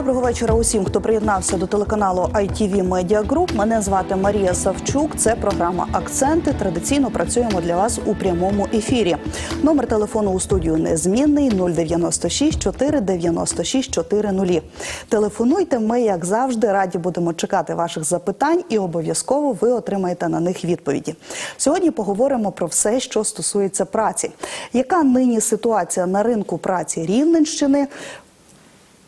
Доброго вечора усім, хто приєднався до телеканалу ITV Media Group. Мене звати Марія Савчук. Це програма Акценти. Традиційно працюємо для вас у прямому ефірі. Номер телефону у студію незмінний 096 496 400. Телефонуйте. Ми, як завжди, раді будемо чекати ваших запитань і обов'язково ви отримаєте на них відповіді. Сьогодні поговоримо про все, що стосується праці. Яка нині ситуація на ринку праці Рівненщини?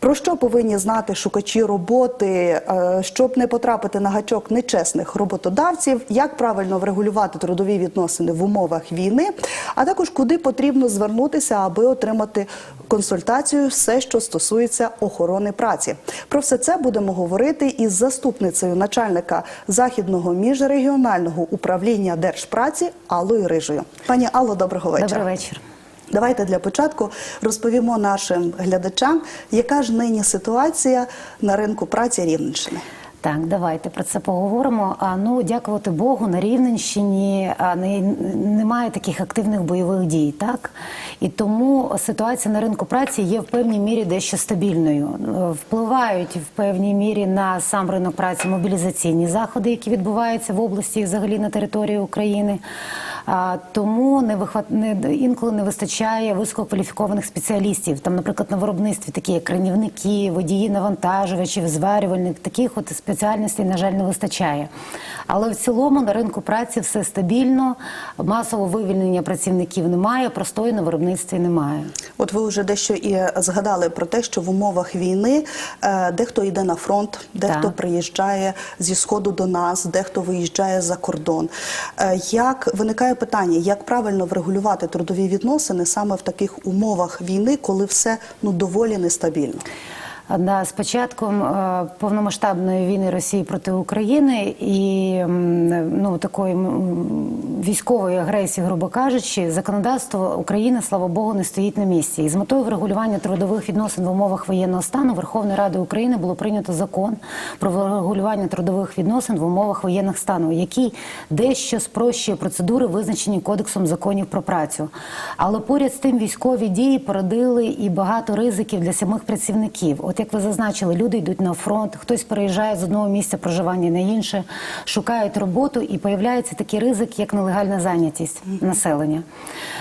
Про що повинні знати шукачі роботи, е, щоб не потрапити на гачок нечесних роботодавців, як правильно врегулювати трудові відносини в умовах війни, а також куди потрібно звернутися, аби отримати консультацію, все, що стосується охорони праці. Про все це будемо говорити із заступницею начальника західного міжрегіонального управління держпраці Аллою Рижою. Пані Алло, доброго вечора. Добрий вечір. Давайте для початку розповімо нашим глядачам, яка ж нині ситуація на ринку праці Рівненщини. Так, давайте про це поговоримо. А ну дякувати Богу, на Рівненщині не, немає таких активних бойових дій, так і тому ситуація на ринку праці є в певній мірі дещо стабільною. Впливають в певній мірі на сам ринок праці мобілізаційні заходи, які відбуваються в області і взагалі на території України. Тому не вихват не інколи не вистачає висококваліфікованих спеціалістів. Там, наприклад, на виробництві такі як кранівники, водії навантажувачів, зварювальник, таких от спеціальностей, на жаль, не вистачає. Але в цілому на ринку праці все стабільно, масового вивільнення працівників немає, простої на виробництві немає. От ви вже дещо і згадали про те, що в умовах війни е, дехто йде на фронт, дехто Так. приїжджає зі сходу до нас, дехто виїжджає за кордон. Е, Як виникає питання, як правильно врегулювати трудові відносини саме в таких умовах війни, коли все ну доволі нестабільно? З початком е, повномасштабної війни Росії проти України і ну такої військової агресії, грубо кажучи, законодавство України, слава Богу, не стоїть на місці. І з метою врегулювання трудових відносин в умовах воєнного стану Верховною Радою України було прийнято закон про врегулювання трудових відносин в умовах воєнного стану, який дещо спрощує процедури, визначені кодексом законів про працю. Але поряд з тим військові дії породили і багато ризиків для самих працівників. От як ви зазначили, люди йдуть на фронт, хтось переїжджає з одного місця проживання на інше, шукають роботу, і появляється такий ризик, як нелегальна зайнятість населення.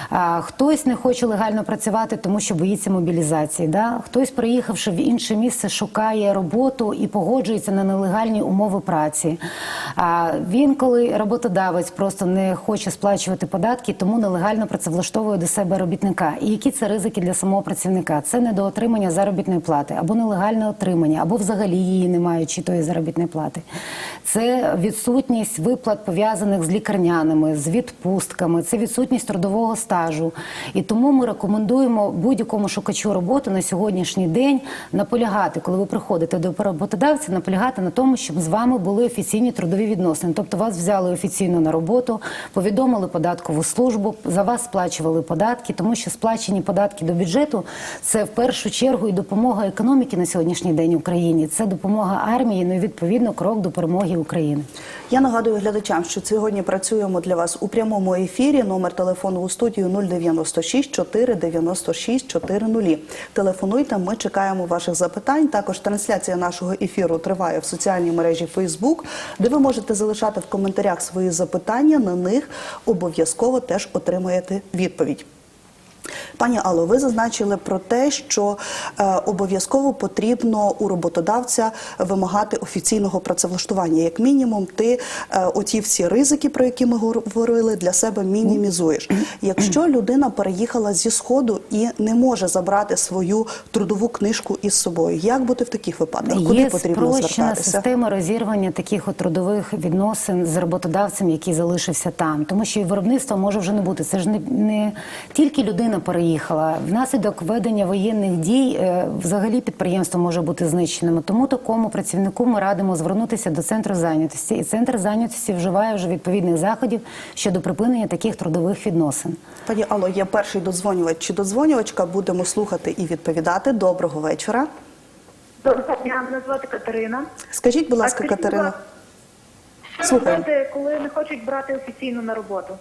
А, хтось не хоче легально працювати, тому що боїться мобілізації. Да? Хтось, приїхавши в інше місце, шукає роботу і погоджується на нелегальні умови праці. А він, коли роботодавець просто не хоче сплачувати податки, тому нелегально працевлаштовує до себе робітника. І які це ризики для самого працівника? Це недоотримання заробітної плати або нелегальне отримання, або взагалі її не маючи тої заробітної плати. Це відсутність виплат пов'язаних з лікарняними, з відпустками, це відсутність трудового стажу. І тому ми рекомендуємо будь-якому шукачу роботи на сьогоднішній день наполягати, коли ви приходите до роботодавця, наполягати на тому, щоб з вами були офіційні трудові відносини. Тобто вас взяли офіційно на роботу, повідомили податкову службу, за вас сплачували податки, тому що сплачені податки до бюджету це в першу чергу і допомога економіки на сьогоднішній день Україні. Це допомога армії, ну і відповідно крок до перемоги України. Я нагадую глядачам, що сьогодні працюємо для вас у прямому ефірі. Номер телефону у студію 096 496 400. Телефонуйте, ми чекаємо ваших запитань. Також трансляція нашого ефіру триває в соціальній мережі Facebook, де ви можете залишати в коментарях свої запитання. На них обов'язково теж отримаєте відповідь. Пані Алло, ви зазначили про те, що е, обов'язково потрібно у роботодавця вимагати офіційного працевлаштування. Як мінімум, ти е, оті всі ризики, про які ми говорили, для себе мінімізуєш. Якщо людина переїхала зі сходу і не може забрати свою трудову книжку із собою, як бути в таких випадках? Куди Є потрібно спрощена звертатися? система розірвання таких от трудових відносин з роботодавцем, який залишився там, тому що і виробництва може вже не бути. Це ж не, не тільки людина переїхала. Внаслідок ведення воєнних дій е, взагалі підприємство може бути знищеним. Тому такому працівнику ми радимо звернутися до центру зайнятості, і центр зайнятості вживає вже відповідних заходів щодо припинення таких трудових відносин. Пані Алло, є перший додзвонювач чи додзвонювачка. Будемо слухати і відповідати. Доброго вечора. Доброго дня, мене звати Катерина. Скажіть, будь ласка, Катерина. Що робити, коли не хочуть брати офіційно на роботу?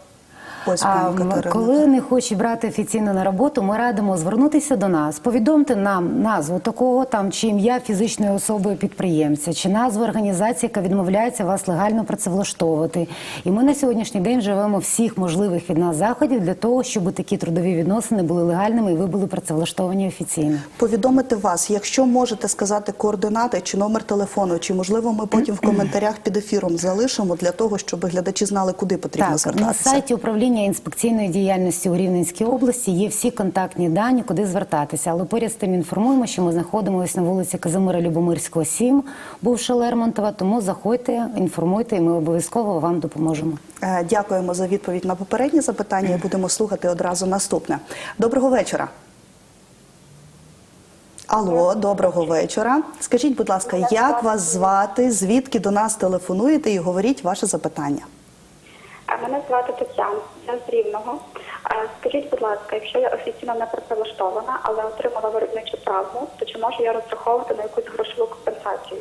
Пані коли не хочуть брати офіційно на роботу, ми радимо звернутися до нас. Повідомте нам назву такого там чи ім'я фізичної особи підприємця, чи назву організації, яка відмовляється вас легально працевлаштовувати. І ми на сьогоднішній день живемо всіх можливих від нас заходів для того, щоб такі трудові відносини були легальними і ви були працевлаштовані офіційно. Повідомити вас, якщо можете сказати координати чи номер телефону, чи можливо ми потім в коментарях під ефіром залишимо для того, щоб глядачі знали, куди потрібно Так, на сайті управління інспекційної діяльності у Рівненській області є всі контактні дані, куди звертатися. Але поряд з тим інформуємо, що ми знаходимося на вулиці Казимира Любомирського, 7, бувша Лермонтова. Тому заходьте, інформуйте, і ми обов'язково вам допоможемо. Е, Дякуємо за відповідь на попереднє запитання і будемо слухати одразу наступне. Доброго вечора. Алло, доброго вечора. Скажіть, будь ласка, як вас звати? Звідки до нас телефонуєте і говоріть ваше запитання? Мене звати Тетяна, я з Рівного. Скажіть, будь ласка, якщо я офіційно не працевлаштована, але отримала виробничу травму, то чи можу я розраховувати на якусь грошову компенсацію?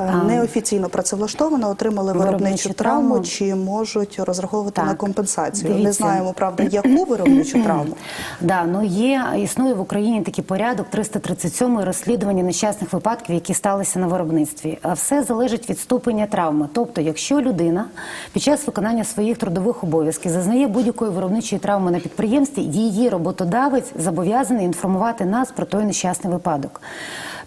Е, Неофіційно працевлаштовано, отримали виробничу травму, чи можуть розраховувати Так. на компенсацію? Не знаємо, правда, яку виробничу травму. Да, ну є існує в Україні такий порядок 337 розслідування нещасних випадків, які сталися на виробництві. А все залежить від ступеня травми. Тобто, якщо людина під час виконання своїх трудових обов'язків зазнає будь-якої виробничої травми на підприємстві, її роботодавець зобов'язаний інформувати нас про той нещасний випадок.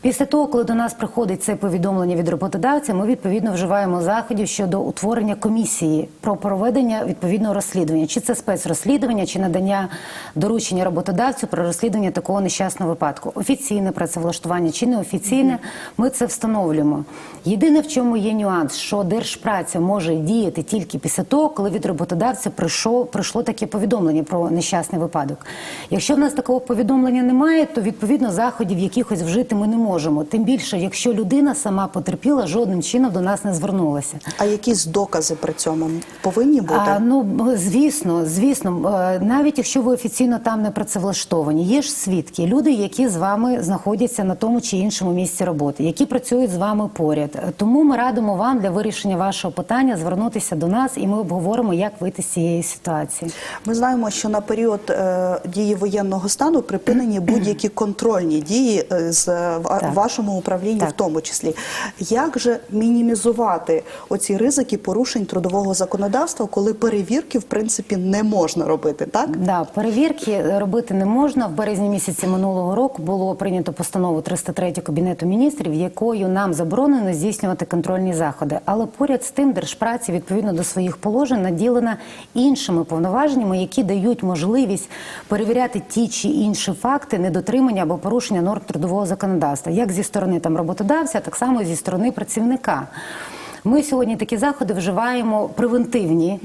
Після того, коли до нас приходить це повідомлення від роботодавця, ми відповідно вживаємо заходів щодо утворення комісії про проведення відповідного розслідування, чи це спецрозслідування, чи надання доручення роботодавцю про розслідування такого нещасного випадку. Офіційне працевлаштування чи неофіційне, ми це встановлюємо. Єдине, в чому є нюанс, що держпраця може діяти тільки після того, коли від роботодавця прийшло, прийшло таке повідомлення про нещасний випадок. Якщо в нас такого повідомлення немає, то відповідно заходів якихось вжити ми не можемо. Тим більше, якщо людина сама потерпіла, жодним чином до нас не звернулася. А якісь докази при цьому повинні бути? А, ну звісно, звісно, е, навіть якщо ви офіційно там не працевлаштовані, є ж свідки, люди, які з вами знаходяться на тому чи іншому місці роботи, які працюють з вами поряд. Е, Тому ми радимо вам для вирішення вашого питання звернутися до нас, і ми обговоримо, як вийти з цієї ситуації. Ми знаємо, що на період е, дії воєнного стану припинені будь-які контрольні дії е, з Так. вашому управлінні, Так. в тому числі. Як же мінімізувати оці ризики порушень трудового законодавства, коли перевірки в принципі не можна робити, так? Да, перевірки робити не можна. В березні місяці минулого року було прийнято постанову 303 Кабінету міністрів, якою нам заборонено здійснювати контрольні заходи. Але поряд з тим держпраці відповідно до своїх положень наділена іншими повноваженнями, які дають можливість перевіряти ті чи інші факти недотримання або порушення норм трудового законодавства, як зі сторони там роботодавця, так само і зі сторони працівника. Ми сьогодні такі заходи вживаємо превентивні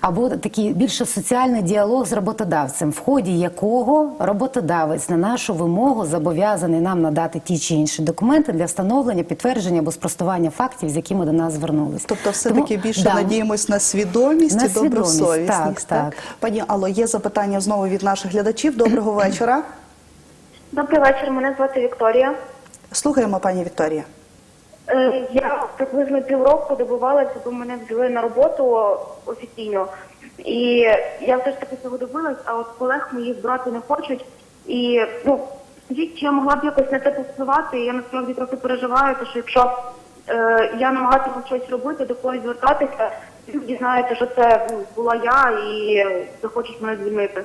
або такий більше соціальний діалог з роботодавцем, в ході якого роботодавець на нашу вимогу зобов'язаний нам надати ті чи інші документи для встановлення, підтвердження або спростування фактів, з якими до нас звернулись. Тобто, все таки Тому, більше да, надіємось на свідомість На і добросовісність. свідомість, так, так. Пані Алло, є запитання знову від наших глядачів. Доброго вечора. Добрий вечір, мене звати Вікторія. Слухаємо, пані Вікторія. Е, Я приблизно півроку добувалася, бо мене взяли на роботу офіційно. І я все ж таки цього добилась, а от колег моїх брати не хочуть. І ну, скажіть, чи я могла б якось на це повпливати? Я насправді трохи переживаю, тому що якщо е, я намагатиму щось робити, до когось звертатися, люди дізнаються, що це ну, була я і захочуть мене звільнити.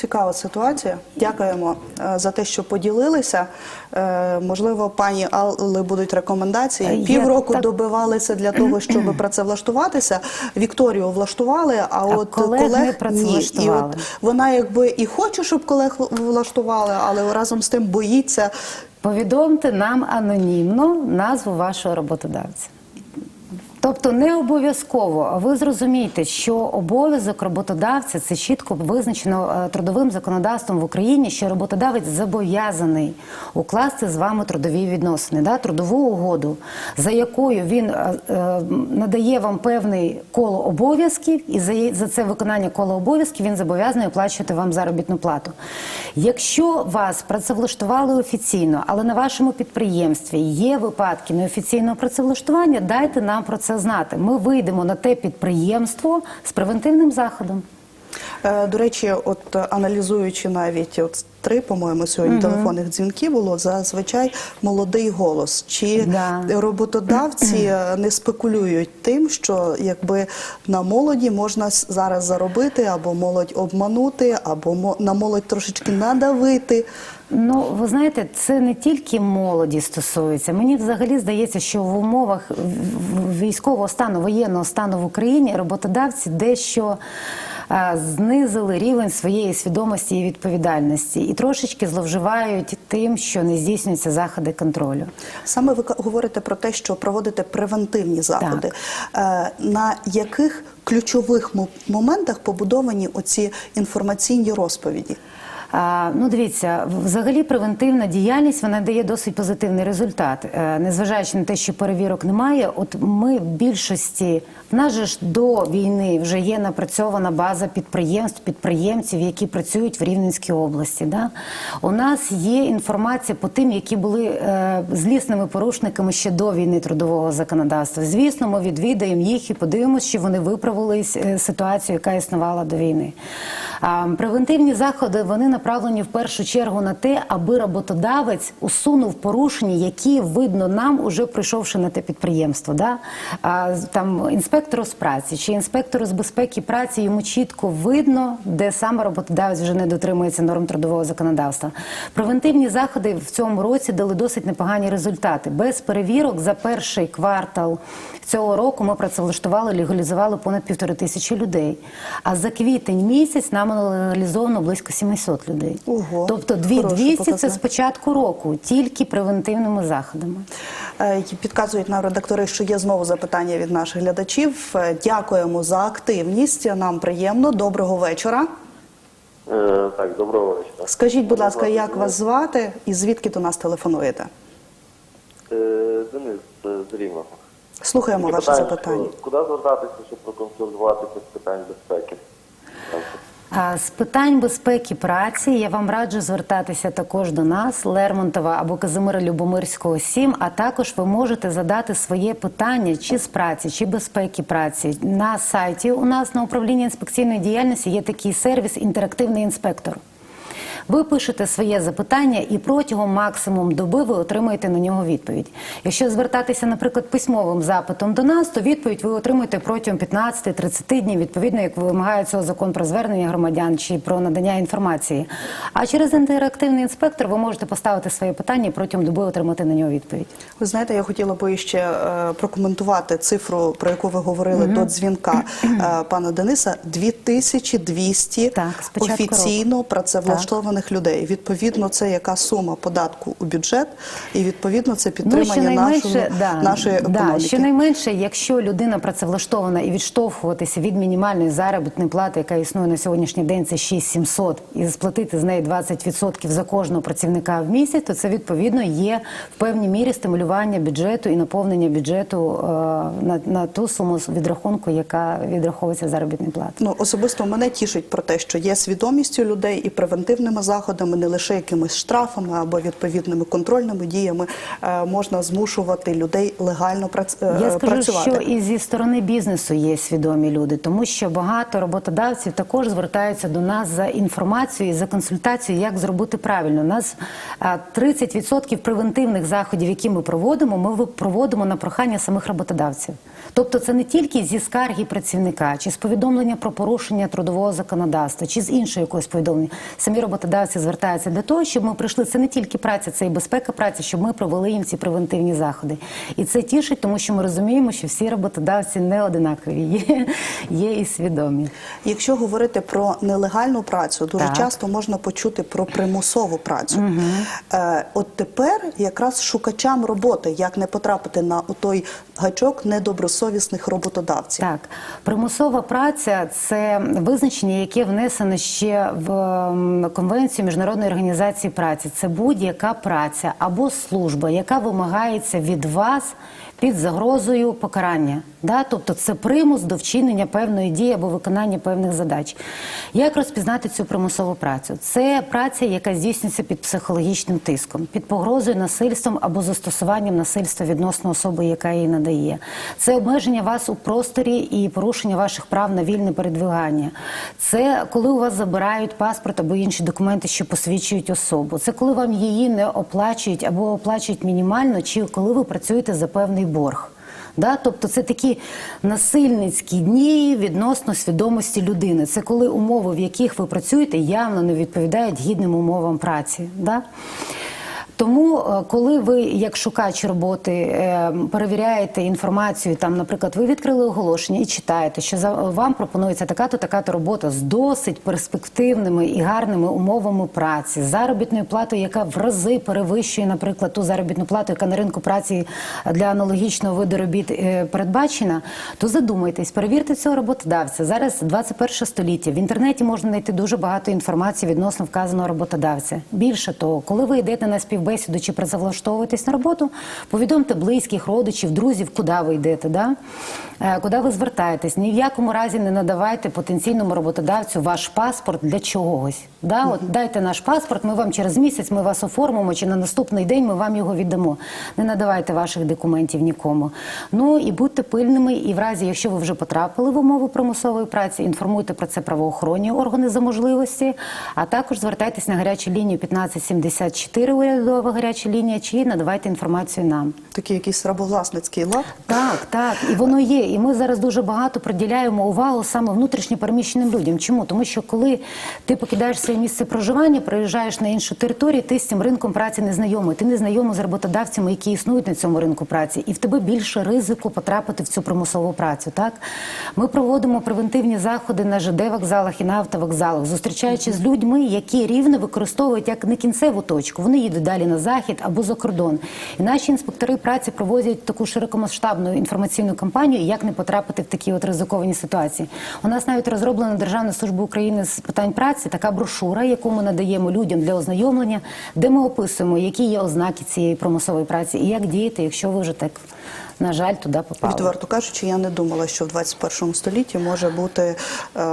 Цікава ситуація. Дякуємо е, за те, що поділилися. Е, Можливо, пані Алли будуть рекомендації. Е, Півроку так- добивалися для того, щоб працевлаштуватися. Вікторію влаштували, а от колег не колег ні. І от вона якби і хоче, щоб колег влаштували, але разом з тим боїться. Повідомте нам анонімно назву вашого роботодавця. Тобто не обов'язково. Ви зрозумієте, що обов'язок роботодавця це чітко визначено е, трудовим законодавством в Україні, що роботодавець зобов'язаний укласти з вами трудові відносини, да, трудову угоду, за якою він е, е, надає вам певний коло обов'язків, і за, за це виконання кола обов'язків він зобов'язаний оплачувати вам заробітну плату. Якщо вас працевлаштували офіційно, але на вашому підприємстві є випадки неофіційного працевлаштування, дайте нам про це це знати. Ми вийдемо на те підприємство з превентивним заходом. Е, До речі, от аналізуючи навіть от три, по-моєму, сьогодні телефонних дзвінків було зазвичай молодий голос. Чи Да. роботодавці не спекулюють тим, що якби на молоді можна зараз заробити, або молодь обманути, або на молодь трошечки надавити. Ну, ви знаєте, це не тільки молоді стосується. Мені взагалі здається, що в умовах військового стану, воєнного стану в Україні роботодавці дещо а, знизили рівень своєї свідомості і відповідальності і трошечки зловживають тим, що не здійснюються заходи контролю. Саме ви говорите про те, що проводите превентивні заходи. Е, На яких ключових моментах побудовані оці інформаційні розповіді? Ну, дивіться, взагалі превентивна діяльність вона дає досить позитивний результат. Е, незважаючи на те, що перевірок немає, от ми в більшості в нас же ж до війни вже є напрацьована база підприємств, підприємців, які працюють в Рівненській області. Да? У нас є інформація по тим, які були е, злісними порушниками ще до війни трудового законодавства. Звісно, ми відвідаємо їх і подивимося, чи вони виправили е, ситуацію, яка існувала до війни. Превентивні заходи вони направлені в першу чергу на те, аби роботодавець усунув порушення, які видно нам, уже прийшовши на те підприємство. Да? Там інспектору з праці чи інспектору з безпеки праці йому чітко видно, де саме роботодавець вже не дотримується норм трудового законодавства. Превентивні заходи в цьому році дали досить непогані результати. Без перевірок за перший квартал цього року ми працевлаштували, легалізували понад півтори тисячі людей. А за квітень місяць нам легалізовано близько 700 людей. Ого, тобто хороший 2200 це з початку року, тільки превентивними заходами. Е, Підказують нам редактори, що є знову запитання від наших глядачів. Е, Дякуємо за активність. Нам приємно. Доброго вечора. Е, Так, доброго вечора. Скажіть, будь ласка, як вас звати і звідки до нас телефонуєте? Е, Денис з Рівного. Слухаємо ваше питання, запитання. що Куди звертатися, щоб проконсультуватися з питань безпеки? З питань безпеки праці я вам раджу звертатися також до нас, Лермонтова або Казимира Любомирського 7, а також ви можете задати своє питання чи з праці, чи безпеки праці. На сайті у нас на управлінні інспекційної діяльності є такий сервіс інтерактивний інспектор. Ви пишете своє запитання, і протягом максимум доби ви отримаєте на нього відповідь. Якщо звертатися, наприклад, письмовим запитом до нас, то відповідь ви отримуєте протягом 15-30 днів, відповідно, як вимагає цього закон про звернення громадян чи про надання інформації. А через інтерактивний інспектор ви можете поставити своє питання і протягом доби отримати на нього відповідь. Ви знаєте, я хотіла би ще е, прокоментувати цифру, про яку ви говорили до дзвінка е, пана Дениса. 2200 Так, з початку офіційно працевлаштованих людей. Відповідно, це яка сума податку у бюджет, і відповідно це підтримання нашої, Ну, да, нашої да, економіки. щонайменше, якщо людина працевлаштована і відштовхуватися від мінімальної заробітної плати, яка існує на сьогоднішній день, це 6700, і сплатити з неї 20% за кожного працівника в місяць, то це відповідно є в певній мірі стимулювання бюджету і наповнення бюджету е, на, на ту суму відрахунку, яка відраховується заробітної плати. Ну, особисто мене тішить про те, що є свідомість у людей і превентивними заходами, не лише якимись штрафами або відповідними контрольними діями е, можна змушувати людей легально прац... е, Я скажу, працювати. що і зі сторони бізнесу є свідомі люди, тому що багато роботодавців також звертаються до нас за інформацією і за консультацією, як зробити правильно. У нас а, 30% превентивних заходів, які ми проводимо, ми проводимо на прохання самих роботодавців. Тобто, це не тільки зі скарги працівника, чи з повідомлення про порушення трудового законодавства, чи з іншої якоїсь повідомлення. Самі роботодавці звертаються для того, щоб ми прийшли. Це не тільки праця, це і безпека праці, щоб ми провели їм ці превентивні заходи. І це тішить, тому що ми розуміємо, що всі роботодавці не одинакові, є, є і свідомі. Якщо говорити про нелегальну працю, дуже Так. часто можна почути про примусову працю. Е, от тепер якраз шукачам роботи, як не потрапити на той гачок недобросовісних роботодавців. Так, примусова праця це визначення, яке внесено ще в конвенцію міжнародної організації праці. Це будь-яка праця або служба, яка вимагається від вас під загрозою покарання. Да? Тобто це примус до вчинення певної дії або виконання певних задач. Як розпізнати цю примусову працю? Це праця, яка здійснюється під психологічним тиском, під погрозою насильством або застосуванням насильства відносно особи, яка її надає. Це обмеження вас у просторі і порушення ваших прав на вільне передвигання. Це коли у вас забирають паспорт або інші документи, що посвідчують особу. Це коли вам її не оплачують або оплачують мінімально, чи коли ви працюєте за певний борг. Да? Тобто це такі насильницькі дні відносно свідомості людини. Це коли умови, в яких ви працюєте, явно не відповідають гідним умовам праці. Да? Тому, е, коли ви, як шукач роботи, е, перевіряєте інформацію, там, наприклад, ви відкрили оголошення і читаєте, що за вам пропонується така-то, така-то робота з досить перспективними і гарними умовами праці, з заробітною платою, яка в рази перевищує, наприклад, ту заробітну плату, яка на ринку праці для аналогічного виду робіт е, передбачена, то задумайтесь, перевірте цього роботодавця. Зараз 21 століття. В інтернеті можна знайти дуже багато інформації відносно вказаного роботодавця. Більше того, коли ви йдете на співбесіду чи працевлаштовуєтесь на роботу, повідомте близьких, родичів, друзів, куди ви йдете, да? Е, куди ви звертаєтесь. Ні в якому разі не надавайте потенційному роботодавцю ваш паспорт для чогось. Да? От, дайте наш паспорт, ми вам через місяць ми вас оформимо, чи на наступний день ми вам його віддамо. Не надавайте ваших документів нікому. Ну і будьте пильними, і в разі, якщо ви вже потрапили в умови примусової праці, інформуйте про це правоохоронні органи за можливості, а також звертайтесь на гарячу лінію 1574 урядова гаряча лінія, чи надавайте інформацію нам. Такий якийсь рабовласницький лад. Так, так, і воно є. І ми зараз дуже багато приділяємо увагу саме внутрішньо переміщеним людям. Чому? Тому що коли ти покидаєш своє місце проживання, приїжджаєш на іншу територію, ти з цим ринком праці не знайомий. Ти не знайомий з роботодавцями, які існують на цьому ринку праці, і в тебе більше ризику потрапити в цю примусову працю. Так ми проводимо превентивні заходи на ЖД вокзалах і на автовокзалах, зустрічаючись з людьми, які рівно використовують як не кінцеву точку. Вони їдуть далі на захід або за кордон. І наші інспектори праці проводять таку широкомасштабну інформаційну кампанію, як не потрапити в такі от ризиковані ситуації. У нас навіть розроблена Державна служба України з питань праці така брошура, яку ми надаємо людям для ознайомлення, де ми описуємо, які є ознаки цієї промислової праці і як діяти, якщо ви вже так на жаль туди попали. Відверто кажучи, я не думала, що в 21 столітті може бути е,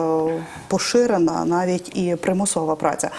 поширена навіть і примусова праця.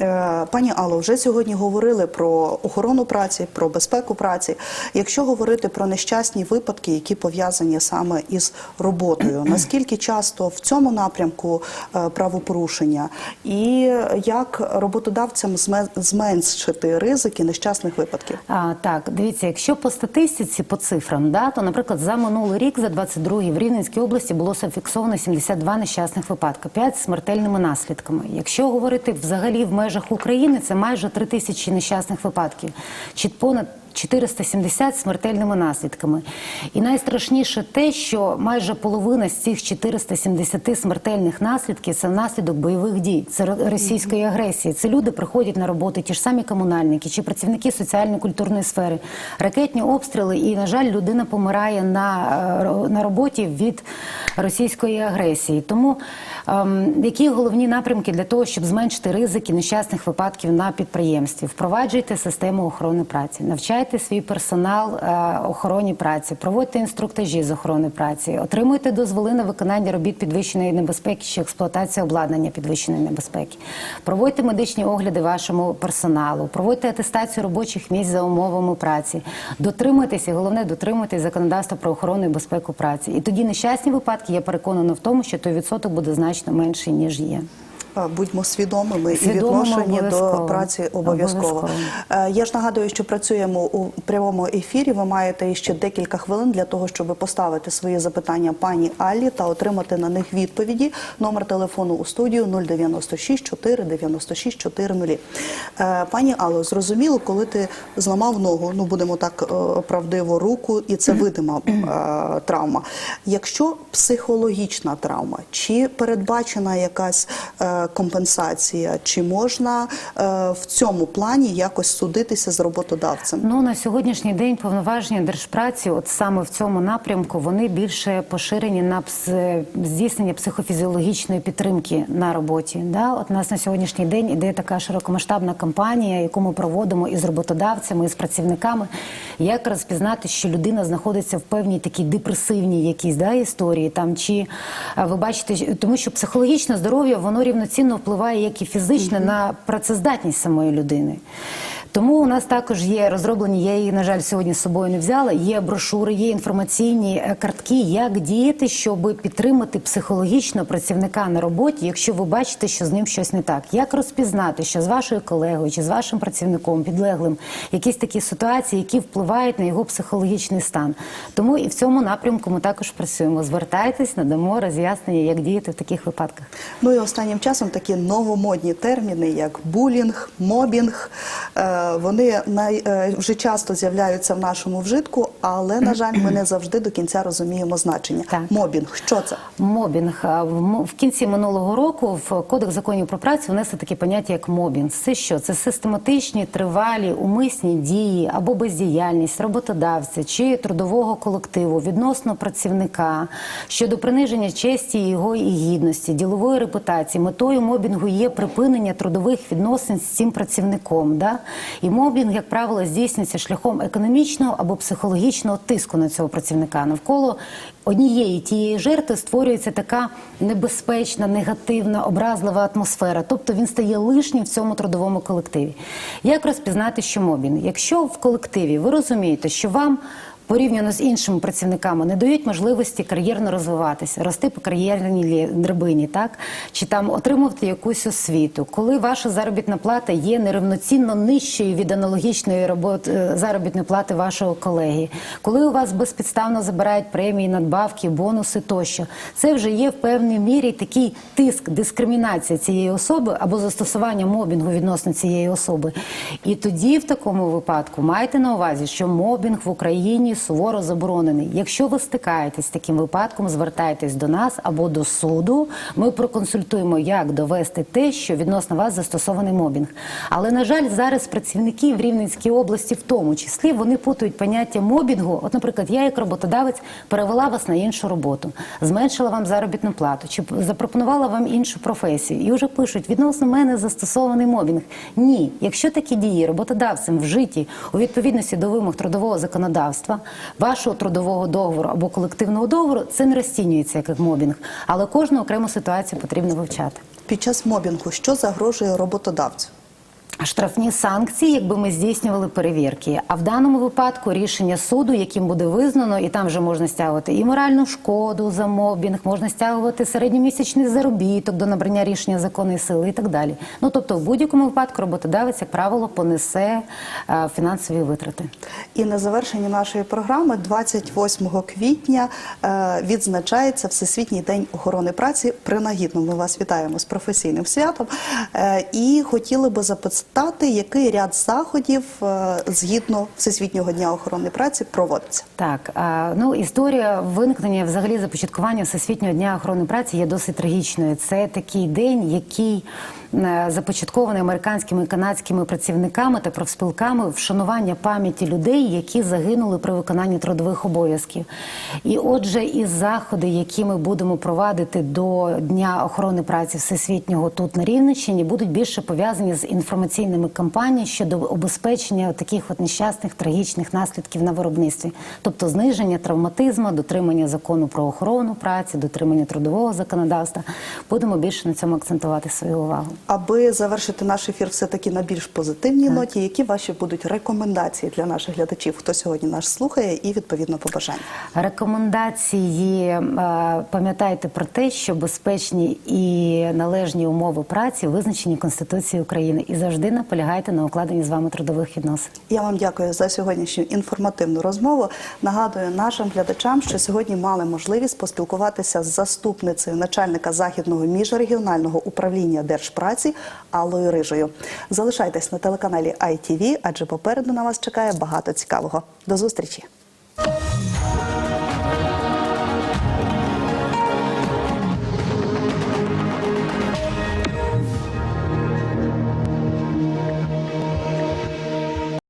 Е, пані Алло, вже сьогодні говорили про охорону праці, про безпеку праці. Якщо говорити про нещасні випадки, які пов'язані саме із роботою, наскільки часто в цьому напрямку е, правопорушення, і як роботодавцям зме- зменшити ризики нещасних випадків? А, так, дивіться, якщо по статистиці, по цифрам, да, то, наприклад, за минулий рік, за 22-й, в Рівненській області було зафіксовано 72 нещасних випадки, 5 з смертельними наслідками. Якщо говорити взагалі в межах України, це майже 3 тисячі нещасних випадків, чи понад 470 смертельними наслідками. І найстрашніше те, що майже половина з цих 470 смертельних наслідків це внаслідок бойових дій, це російської агресії. Це люди приходять на роботу, ті ж самі комунальники чи працівники соціально-культурної сфери, ракетні обстріли, і, на жаль, людина помирає на, е, на роботі від російської агресії. Тому ем, які головні напрямки для того, щоб зменшити ризики нещасних випадків на підприємстві? Впроваджуйте систему охорони праці, навчайте свій персонал е, охороні праці, проводьте інструктажі з охорони праці, отримуйте дозволи на виконання робіт підвищеної небезпеки чи експлуатацію обладнання підвищеної небезпеки. Проводьте медичні огляди вашому персоналу, проводьте атестацію робочих місць за умовами праці, дотримуйтесь і головне дотримуйтесь законодавства про охорону і безпеку праці. І тоді нещасні випадки, я переконана в тому, що той відсоток буде значно менший ніж є. Будьмо свідомими і Свідомими відношені до праці обов'язково. Обов'язково. Е, Я ж нагадую, що працюємо у прямому ефірі. Ви маєте ще декілька хвилин для того, щоб поставити свої запитання пані Аллі та отримати на них відповіді. Номер телефону у студію 096 4 96 400. Е, Пані Алло, зрозуміло, коли ти зламав ногу, ну будемо так е, правдиво руку, і це видима е, травма. Якщо психологічна травма, чи передбачена якась компенсація? Чи можна е, в цьому плані якось судитися з роботодавцем? Ну на сьогоднішній день повноваження держпраці, от саме в цьому напрямку, вони більше поширені на здійснення психофізіологічної підтримки на роботі. Да? От нас на сьогоднішній день іде така широкомасштабна кампанія, яку ми проводимо із роботодавцями, із працівниками, як розпізнати, що людина знаходиться в певній такій депресивній якійсь да, історії. Там чи ви бачите, тому що психологічне здоров'я воно рівноцінно впливає як і фізичне на працездатність самої людини. Тому у нас також є розроблені, я її, на жаль, сьогодні з собою не взяла. Є брошури, є інформаційні е, картки, як діяти, щоб підтримати психологічно працівника на роботі, якщо ви бачите, що з ним щось не так. Як розпізнати, що з вашою колегою чи з вашим працівником підлеглим якісь такі ситуації, які впливають на його психологічний стан. Тому і в цьому напрямку ми також працюємо. Звертайтесь, надамо роз'яснення, як діяти в таких випадках. Ну і останнім часом такі новомодні терміни, як булінг, мобінг. е, Вони най, е, вже часто з'являються в нашому вжитку, але на жаль, ми не завжди до кінця розуміємо значення. Так. Мобінг, що це? Мобінг в кінці минулого року в Кодекс законів про працю внесли таке поняття як мобінг. Це що? Це систематичні, тривалі, умисні дії або бездіяльність роботодавця чи трудового колективу відносно працівника щодо приниження честі його і гідності, ділової репутації. Метою мобінгу є припинення трудових відносин з цим працівником. Да? І мобінг, як правило, здійснюється шляхом економічного або психологічного тиску на цього працівника. Навколо однієї тієї жертви створюється така небезпечна, негативна, образлива атмосфера. Тобто він стає лишнім в цьому трудовому колективі. Як розпізнати, що мобінг? Якщо в колективі ви розумієте, що вам порівняно з іншими працівниками не дають можливості кар'єрно розвиватися, рости по кар'єрній драбині, так? Чи там отримувати якусь освіту, коли ваша заробітна плата є нерівноцінно нижчою від аналогічної роботи е, заробітної плати вашого колеги, коли у вас безпідставно забирають премії, надбавки, бонуси тощо, це вже є в певній мірі такий тиск, дискримінація цієї особи або застосування мобінгу відносно цієї особи. І тоді, в такому випадку, майте на увазі, що мобінг в Україні суворо заборонений. Якщо ви стикаєтесь з таким випадком, звертайтесь до нас або до суду. Ми проконсультуємо, як довести те, що відносно вас застосований мобінг. Але на жаль, зараз працівники в Рівненській області, в тому числі, вони путають поняття мобінгу. От, наприклад, я як роботодавець перевела вас на іншу роботу, зменшила вам заробітну плату чи запропонувала вам іншу професію, і вже пишуть відносно мене застосований мобінг. Ні, якщо такі дії роботодавцем вжиті у відповідності до вимог трудового законодавства, вашого трудового договору або колективного договору, це не розцінюється як мобінг, але кожну окрему ситуацію потрібно вивчати. Під час мобінгу що загрожує роботодавцю? Штрафні санкції, якби ми здійснювали перевірки. А в даному випадку рішення суду, яким буде визнано, і там вже можна стягувати і моральну шкоду за мобінг, можна стягувати середньомісячний заробіток до набрання рішення законної сили і так далі. Ну тобто, в будь-якому випадку роботодавець, як правило, понесе е, фінансові витрати. І на завершенні нашої програми 28 квітня е, відзначається Всесвітній день охорони праці. Принагідно ми вас вітаємо з професійним святом. Е, і хотіли би запитати, який ряд заходів е, згідно Всесвітнього дня охорони праці проводиться. Так, ну історія виникнення, взагалі започаткування всесвітнього дня охорони праці є досить трагічною. Це такий день, який е, започаткований американськими і канадськими працівниками та профспілками вшанування пам'яті людей, які загинули при виконанні трудових обов'язків. І отже, і заходи, які ми будемо провадити до Дня охорони праці всесвітнього тут на Рівненщині, будуть більше пов'язані з інформаційними кампаніями щодо обезпечення таких от нещасних трагічних наслідків на виробництві, тобто зниження травматизму, дотримання закону про охорону праці, дотримання трудового законодавства. Будемо більше на цьому акцентувати свою увагу. Аби завершити наш ефір все таки на більш позитивній ноті, які ваші будуть рекомендації для наших глядачів, хто сьогодні нас слухає, і відповідно побажання. Рекомендації е, пам'ятайте про те, що безпечні і належні умови праці визначені Конституцією України і завжди наполягайте на укладенні з вами трудових відносин. Я вам дякую за сьогоднішню інформативну розмову. Нагадую нашим глядачам, що сьогодні мали можливість поспілкуватися з заступницею начальника західного міжрегіонального управління держпраці Аллою Рижою. Залишайтесь на телеканалі ITV, адже попереду на вас чекає багато цікавого. До зустрічі.